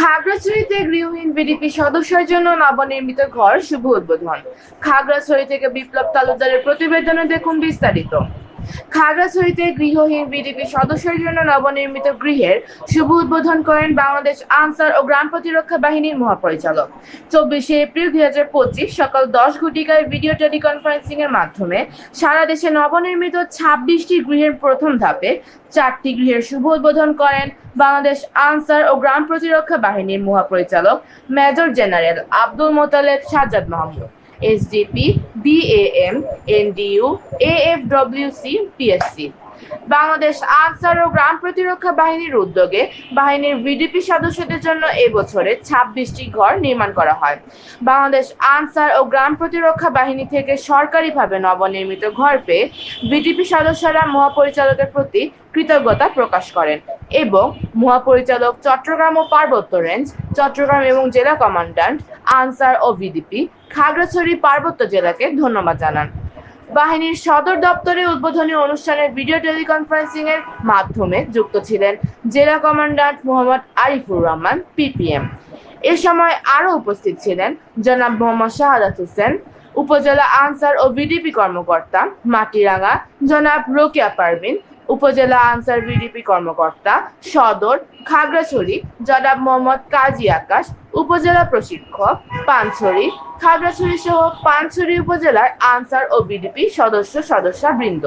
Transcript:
খাগড়াছড়িতে গৃহহীন বিডিপি সদস্যের জন্য নবনির্মিত ঘর শুভ উদ্বোধন। খাগড়াছড়ি থেকে বিপ্লব তালুকদারের প্রতিবেদনে দেখুন বিস্তারিত। খাগড়াছড়িতে গৃহহীন বিডিপি সদস্যের জন্য নবনির্মিত গৃহের শুভ উদ্বোধন করেন বাংলাদেশ আনসার ও গ্রাম প্রতিরক্ষা বাহিনীর মহাপরিচালক। চব্বিশে এপ্রিল দুই হাজার পঁচিশ সকাল দশ ঘটিকায় ভিডিও টেলিকনফারেন্সিং এর মাধ্যমে সারা দেশে নবনির্মিত ছাব্বিশটি গৃহের প্রথম ধাপে চারটি গৃহের শুভ উদ্বোধন করেন বাংলাদেশ আনসার ও গ্রাম প্রতিরক্ষা বাহিনীর মহাপরিচালক major general Abdul Motaleb Sajjad Mahmud. SDP BAM NDU AFWC PSC Bangladesh Ansar ও গ্রাম প্রতিরক্ষা বাহিনীর উদ্যোগে বাহিনীর ভিডিপি সদস্যদের জন্য এবছরে ছাব্বিশটি ঘর নির্মাণ করা হয়। বাংলাদেশ আনসার ও গ্রাম প্রতিরক্ষা বাহিনী থেকে সরকারিভাবে নবনির্মিত ঘর পেয়ে বিটিপি সদস্যরা মহাপরিচালকের প্রতি কৃতজ্ঞতা প্রকাশ করেন। এবং মহাপরিচালক চট্টগ্রাম ও পার্বত্য রেঞ্জ, চট্টগ্রাম এবং জেলা কমান্ড্যান্ট আনসার ও ভিডিপি খাগড়াছড়ি পার্বত্য জেলাকে ধন্যবাদ জানান। বাহিনীর সদর দপ্তরে উদ্বোধনী অনুষ্ঠানে ভিডিও টেলিকনফারেন্সিং এর মাধ্যমে যুক্ত ছিলেন জেলা কমান্ড্যান্ট মোহাম্মদ আরিফুর রহমান, পিপিএম। এ সময় আরও উপস্থিত ছিলেন জনাব মোহাম্মদ শাহাদাত হোসেন, উপজেলা আনসার ও বিডিপি কর্মকর্তা মাটিরাঙ্গা, জনাব রোকেয়া পারভিন উপজেলা আনসার বিডিপি কর্মকর্তা, সদর, খাগড়াছড়ি, জনাব মোহাম্মদ কাজী আকাশ, উপজেলা প্রশিক্ষক, পানছড়ি খাগড়াছড়ি সহ পানছড়ি উপজেলার আনসার ও বিডিপি সদস্য সদস্যবৃন্দ